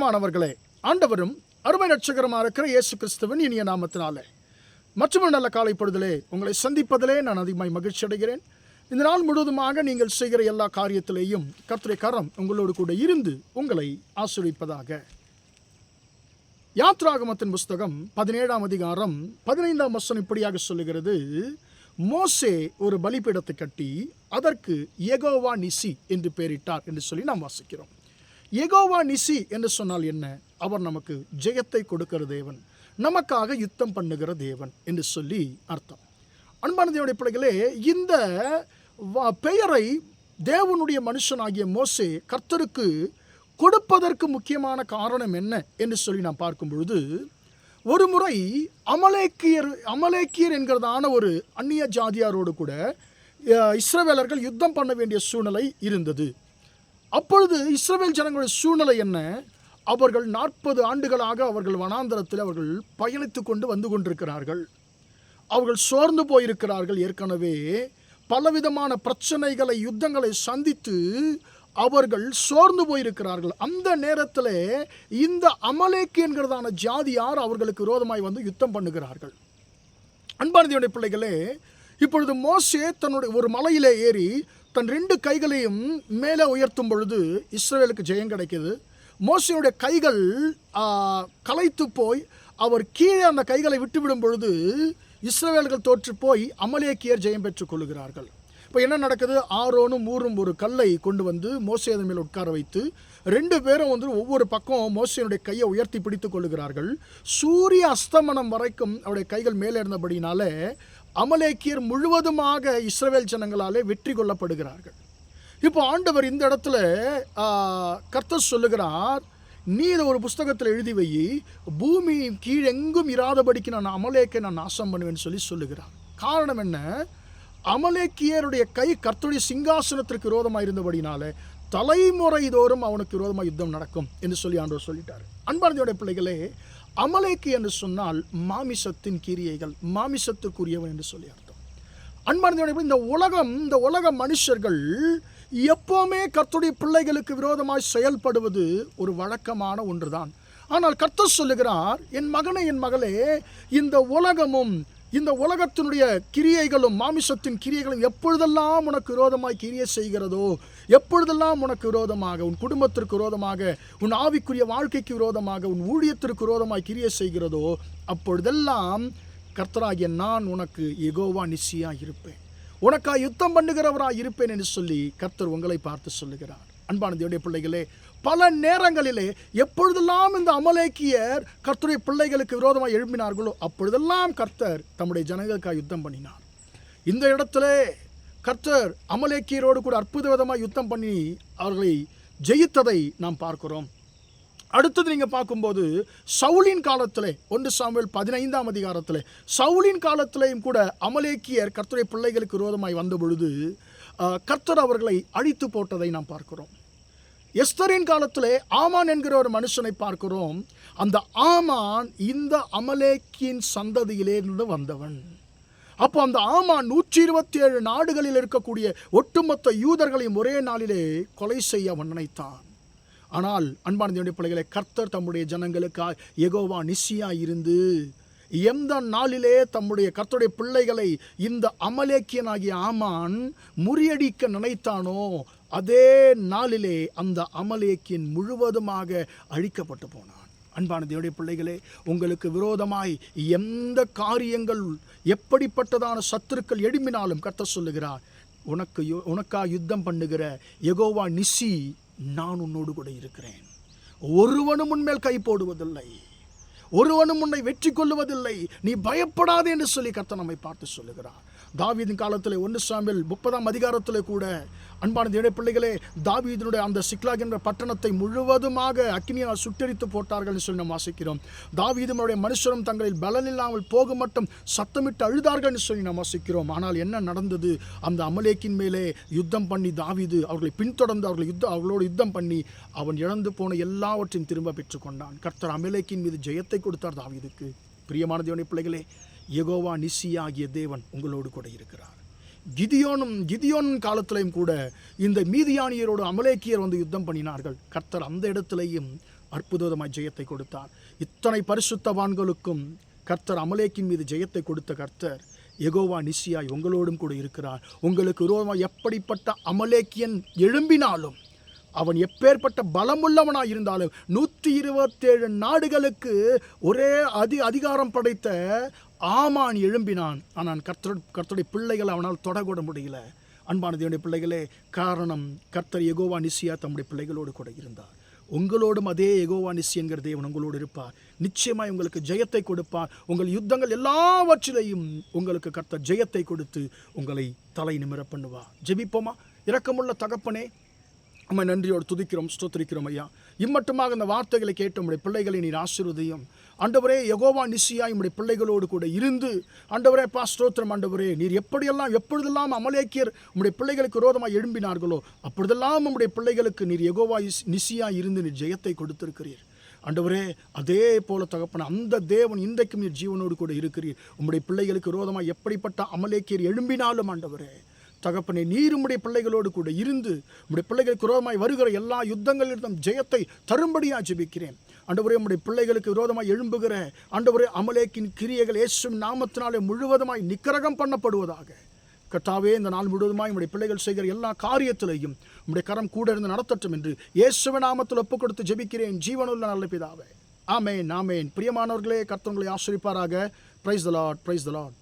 பிரியமானவர்களே ஆண்டவரும் அருமை ரட்சகரமாக இருக்கிற இயேசு கிறிஸ்துவின் இனிய நாமத்தினாலே. மற்றும் நல்ல காலை பொழுதிலே உங்களை சந்திப்பதிலே நான் அதிகமாய் மகிழ்ச்சி அடைகிறேன். இந்த நாள் முழுவதுமாக நீங்கள் செய்கிற எல்லா காரியத்திலேயும் கர்த்தரை கரம் உங்களோடு கூட இருந்து உங்களை ஆசிரியப்பதாக யாத்ராகமத்தின் புஸ்தகம் பதினேழாம் அதிகாரம் பதினைந்தாம் வசனம் இப்படியாக சொல்லுகிறது மோசே ஒரு பலிபீடத்தை கட்டி அதற்கு எகோவா நிசி என்று பெயரிட்டார் என்று சொல்லி நாம் வாசிக்கிறோம். எகோவா நிசி என்று சொன்னால் என்ன? அவர் நமக்கு ஜெயத்தை கொடுக்கிற தேவன். நமக்காக யுத்தம் பண்ணுகிற தேவன் என்று சொல்லி அர்த்தம். அன்பான தேவனுடைய பிள்ளைகளே இந்த வ- பெயரை தேவனுடைய மனுஷனாகிய மோசே கர்த்தருக்கு கொடுப்பதற்கு முக்கியமான காரணம் என்ன என்று சொல்லி நாம் பார்க்கும் பொழுது ஒரு முறை அமலேக்கியர் அமலேக்கியர் என்கிறதான ஒரு அந்நிய ஜாதியாரோடு கூட இஸ்ரவேலர்கள் யுத்தம் பண்ண வேண்டிய சூழ்நிலை இருந்தது. அப்பொழுது இஸ்ரவேல் ஜனங்களுடைய சூழ்நிலை என்ன? அவர்கள் நாற்பது ஆண்டுகளாக அவர்கள் வனாந்தரத்தில் அவர்கள் பயணித்து கொண்டு வந்து கொண்டிருக்கிறார்கள். அவர்கள் சோர்ந்து போயிருக்கிறார்கள் ஏற்கனவே. பலவிதமான பிரச்சனைகளை யுத்தங்களை சந்தித்து அவர்கள் சோர்ந்து போயிருக்கிறார்கள். அந்த நேரத்தில் இந்த அமலேக்கு என்கிறதான ஜாதியார் அவர்களுக்கு விரோதமாய் வந்து யுத்தம் பண்ணுகிறார்கள். அன்பானதியுடைய பிள்ளைகளே இப்பொழுது மோசே தன்னுடைய ஒரு மலையிலே ஏறி தன் ரெண்டு கைகளையும் மேலே உயர்த்தும் பொழுது இஸ்ரேலுக்கு ஜெயம் கிடைக்குது. மோசையுடைய கைகள் கலைத்து களைத்து போய் அவர் கீழே அந்த கைகளை விட்டுவிடும் பொழுது இஸ்ரேவேல்கள் தோற்று போய் அமலேக்கியர் ஜெயம் பெற்றுக் கொள்கிறார்கள். இப்போ என்ன நடக்குது? ஆரோனும் ஊரும் ஒரு கல்லை கொண்டு வந்து மோசையதன் மேல் உட்கார வைத்து ரெண்டு பேரும் வந்து ஒவ்வொரு பக்கம் மோசையனுடைய கையை உயர்த்தி பிடித்து கொள்கிறார்கள் சூரிய அஸ்தமனம் வரைக்கும் அவருடைய கைகள் மேலே இருந்தபடினால அமலேக்கியர் முழுவதுமாக இஸ்ரவேல் ஜனங்களாலே வெற்றி கொள்ளப்படுகிறார்கள். இப்போ ஆண்டவர் இந்த இடத்துல ஆ, கர்த்தர் சொல்லுகிறார் நீ இதை ஒரு புஸ்தகத்தில் எழுதி வை. பூமி கீழெங்கும் இராதபடிக்கு நான் அமலேக்கை நான் நாசம் பண்ணுவேன்னு சொல்லி சொல்லுகிறார். காரணம் என்ன? அமலேக்கியருடைய கை கர்த்தருடைய சிங்காசனத்திற்கு விரோதமாக இருந்தபடினால தலைமுறை தோறும் அவனுக்கு விரோதமாக யுத்தம் நடக்கும் என்று சொல்லி ஆண்டவர் சொல்லிட்டார். அன்பார்ந்தியோட பிள்ளைகளே அமலைக்கு என்று சொன்னால் மாமிசத்தின் கிரியைகள் மாமிசத்துக்குரியவன் என்று சொல்லி அர்த்தம். அன்பார்ந்த இந்த உலகம் இந்த உலக மனுஷர்கள் எப்போவுமே கர்த்துடைய பிள்ளைகளுக்கு விரோதமாய் செயல்படுவது ஒரு வழக்கமான ஒன்றுதான். ஆனால் கர்த்தர் சொல்லுகிறார் என் மகனே என் மகளே இந்த உலகமும் இந்த உலகத்தினுடைய கிரியைகளும் மாமிசத்தின் கிரியைகளும் எப்பொழுதெல்லாம் உனக்கு விரோதமாய் கிரியை செய்கிறதோ எப்பொழுதெல்லாம் உனக்கு விரோதமாக உன் குடும்பத்திற்கு விரோதமாக உன் ஆவிக்குரிய வாழ்க்கைக்கு விரோதமாக உன் ஊழியத்திற்கு விரோதமாய் கிரியை செய்கிறதோ அப்பொழுதெல்லாம் கர்த்தராகிய நான் உனக்கு எகோவா நிச்சயா இருப்பேன் உனக்கா யுத்தம் பண்ணுகிறவராக இருப்பேன் என்று சொல்லி கர்த்தர் உங்களை பார்த்து சொல்லுகிறார். அன்பான தேவனுடைய பிள்ளைகளே பல நேரங்களிலே எப்பொழுதெல்லாம் இந்த அமலேக்கியர் கர்த்தருடைய பிள்ளைகளுக்கு விரோதமாக எழுப்பினார்களோ அப்பொழுதெல்லாம் கர்த்தர் தம்முடைய ஜனங்களுக்காக யுத்தம் பண்ணினார். இந்த இடத்துல கர்த்தர் அமலேக்கியரோடு கூட அற்புத விதமாக யுத்தம் பண்ணி அவர்களை ஜெயித்ததை நாம் பார்க்கிறோம். அடுத்தது நீங்கள் பார்க்கும்போது சவுலின் காலத்தில் ஒன்று சாமியல் பதினைந்தாம் அதிகாரத்தில் சவுலின் காலத்திலையும் கூட அமலேக்கியர் கர்த்தருடைய பிள்ளைகளுக்கு விரோதமாய் வந்த பொழுது கர்த்தர் அவர்களை அழித்து போட்டதை நாம் பார்க்கிறோம். எஸ்தரின் காலத்திலே ஆமான் என்கிற ஒரு மனுஷனை பார்க்கிறோம். அந்த ஆமான் இந்த அமலேக்கின் சந்ததியிலிருந்து வந்தவன். அப்போ அந்த ஆமான் நூற்றி இருபத்தி ஏழு நாடுகளில் இருக்கக்கூடிய ஒட்டுமொத்த யூதர்களையும் ஒரே நாளிலே கொலை செய்ய நினைத்தான் ஆனால் அன்பான தேவனுடைய பிள்ளைகளை கர்த்தர் தம்முடைய ஜனங்களுக்காக எகோவா நிசியா இருந்து எந்த நாளிலே தம்முடைய கர்த்தருடைய பிள்ளைகளை இந்த அமலேக்கியனாகிய ஆமான் முறியடிக்க நினைத்தானோ அதே நாளிலே அந்த அமலேக்கின் முழுவதுமாக அழிக்கப்பட்டு போனான். அன்பான தேவடைய பிள்ளைகளே உங்களுக்கு விரோதமாய் எந்த காரியங்கள் எப்படிப்பட்டதான சத்துருக்கள் எழும்பினாலும் கத்த சொல்லுகிறார் உனக்கு யு- உனக்கா யுத்தம் பண்ணுகிற எகோவா நிசி நான் உன்னோடு கூட இருக்கிறேன். ஒருவனும் உன்மேல் கை போடுவதில்லை. ஒருவனும் உன்னை வெற்றி கொள்ளுவதில்லை. நீ பயப்படாதே என்று சொல்லி கர்த்தர் நம்மை பார்த்து சொல்லுகிறார். தாவீதின் காலத்தில் ஒன்று சாமியில் முப்பதாம் அதிகாரத்தில் கூட அன்பான தேவனுடைய பிள்ளைகளே தாவீதினுடைய அந்த சிக்லாக் என்ற பட்டணத்தை முழுவதுமாக அக்னியால் சுட்டரித்து போட்டார்கள் என்று சொல்லி நாம் வாசிக்கிறோம். தாவீதனுடைய மனுஷரும் தங்களில் பலன் இல்லாமல் போக மட்டும் சத்தமிட்டு அழுதார்கள் என்று சொல்லி நாம் வாசிக்கிறோம். ஆனால் என்ன நடந்தது? அந்த அமலேக்கின் மேலே யுத்தம் பண்ணி தாவீது அவர்களை பின்தொடர்ந்து அவர்களை யுத்தம் அவர்களோடு யுத்தம் பண்ணி அவன் இழந்து போன எல்லாவற்றையும் திரும்ப பெற்றுக்கொண்டான். கர்த்தர் அமலேக்கின் மீது ஜெயத்தை கொடுத்தார் தாவீதுக்கு. பிரியமான தேவனை பிள்ளைகளே எகோவா நிசி ஆகிய தேவன் உங்களோடு கூட இருக்கிறார். கிதியோனும் கிதியோன் காலத்திலையும் கூட இந்த மீதியானியரோடு அமலேக்கியர் வந்து யுத்தம் பண்ணினார்கள். கர்த்தர் அந்த இடத்திலையும் அற்புதமாய் ஜெயத்தை கொடுத்தார். இத்தனை பரிசுத்தவான்களுக்கும் கர்த்தர் அமலேக்கின் மீது ஜெயத்தை கொடுத்த கர்த்தர் எகோவா நிசியாய் உங்களோடும் கூட இருக்கிறார். உங்களுக்கு விரோதமாக எப்படிப்பட்ட அமலேக்கியன் எழும்பினாலும் அவன் எப்பேற்பட்ட பலமுள்ளவனாக இருந்தாலும் நூற்றி இருபத்தேழு நாடுகளுக்கு ஒரே அதி அதிகாரம் படைத்த ஆமான் எழும்பினான். ஆனால் கர்த்தர் கர்த்தருடைய பிள்ளைகள் அவனால் தொடக்கூட முடியல. அன்பான தேவனுடைய பிள்ளைகளே காரணம் கர்த்தர் எகோவா நிசியா தம்முடைய பிள்ளைகளோடு கூட இருந்தார். உங்களோடும் அதே எகோவா நிசி என்கிற தேவன் உங்களோடு இருப்பார். நிச்சயமாய் உங்களுக்கு ஜெயத்தை கொடுப்பார். உங்கள் யுத்தங்கள் எல்லாவற்றிலையும் உங்களுக்கு கர்த்தர் ஜெயத்தை கொடுத்து உங்களை தலை நிமிர பண்ணுவார். ஜெபிப்போமா? இரக்கமுள்ள தகப்பனே நம்ம நன்றியோடு துதிக்கிறோம் ஸ்தோத்திரிக்கிறோம் ஐயா. இம்மட்டுமாக இந்த வார்த்தைகளை கேட்டு உடைய பிள்ளைகளை நீர் ஆசிர்வதையும். ஆண்டவரே யகோவா நிசியா நம்முடைய பிள்ளைகளோடு கூட இருந்து ஆண்டவரே பா ஸ்தோத்திரம் ஆண்டவரே நீர் எப்படியெல்லாம் எப்பொழுதெல்லாம் அமலேக்கியர் உம்முடைய பிள்ளைகளுக்கு விரோதமாக எழும்பினார்களோ அப்பொழுதெல்லாம் நம்முடைய பிள்ளைகளுக்கு நீர் யகோவா இஸ்- நிசியா இருந்து நீர் ஜெயத்தை கொடுத்திருக்கிறீர். ஆண்டவரே அதே போல தகப்பன அந்த தேவன் இன்றைக்கும் நீர் ஜீவனோடு கூட இருக்கிறீர். உம்முடைய பிள்ளைகளுக்கு விரோதமாக எப்படிப்பட்ட அமலேக்கியர் எழும்பினாலும் ஆண்டவரே தகப்பனே நீர் உம்முடைய பிள்ளைகளோடு கூட இருந்து உம்முடைய பிள்ளைகளுக்கு விரோதமாய் வருகிற எல்லா யுத்தங்களிடம் ஜெயத்தை தரும்படியாக ஜெபிக்கிறேன். ஆண்டவரே உம்முடைய பிள்ளைகளுக்கு விரோதமாய் எழும்புகிற ஆண்டவரே அமலேக்கின் கிரியைகள் இயேசுவின் நாமத்தினாலே முழுவதுமாய் நிக்கரகம் பண்ணப்படுவதாக. கர்த்தாவே இந்த நாள் முழுவதுமாய் உடைய பிள்ளைகள் செய்கிற எல்லா காரியத்திலையும் உடைய கரம் கூட இருந்து நடத்தட்டும் என்று இயேசுவ நாமத்தில் ஒப்புக் கொடுத்து ஜெபிக்கிறேன். ஜீவனுள்ள நல்ல பிதாவே. ஆமேன் ஆமேன். பிரியமானவர்களே கர்த்தவங்களை ஆசிரிப்பாராக. Praise the lord praise the lord